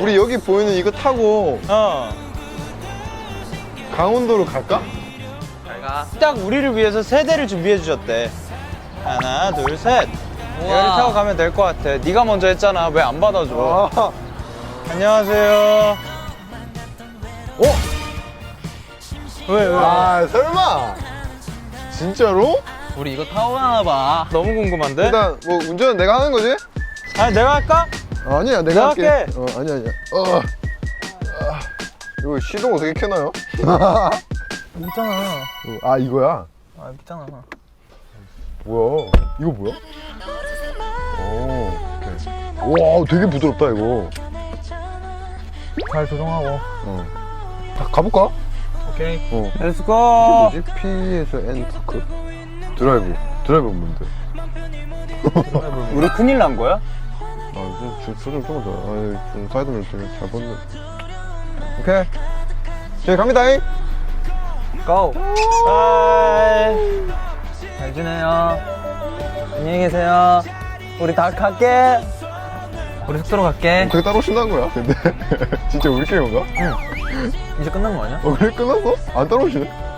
우리 여기 보이는 이거 타고 어. 강원도로 갈까? 잘가 딱 우리를 위해서 세 대를 준비해 주셨대. 하나, 둘, 셋. 여기 타고 가면 될 것 같아. 네가 먼저 했잖아. 왜 안 받아줘? 아, 안녕하세요. 어? 왜, 왜? 아 설마 진짜로? 우리 이거 타고 가나 봐 너무 궁금한데? 일단 뭐 운전은 내가 하는 거지? 아니, 내가 할까? 아, 아니야 내가 할게. 할게. 어 아니야 아니야. 어. 아, 이거 시동 어떻게 켜나요? 있잖아. 아 이거야? 아, 있잖아. 뭐야? 이거 뭐야? 오, 오케이. 와, 되게 부드럽다 이거. 잘 조정하고. 어. 자, 가볼까? 오케이. 어. 렛츠고. 뭐지? P에서 N 토크? 드라이브. 드라이브 뭔데? 우리 큰일 난 거야? 아, 저, 저, 조정 조금 더. 아, 좀 사이드를 되게 잘 봤네. 오케이. 저희 갑니다잉. 고. 바이. 잘 지내요. 안녕히 계세요. 우리 다 갈게. 우리 숙소로 갈게. 어떻게 따라오신다는 거야? 근데 진짜 우리끼리 온가? 이제 끝난 거 아니야? 어, 그래 끝났어? 안 따라오시네?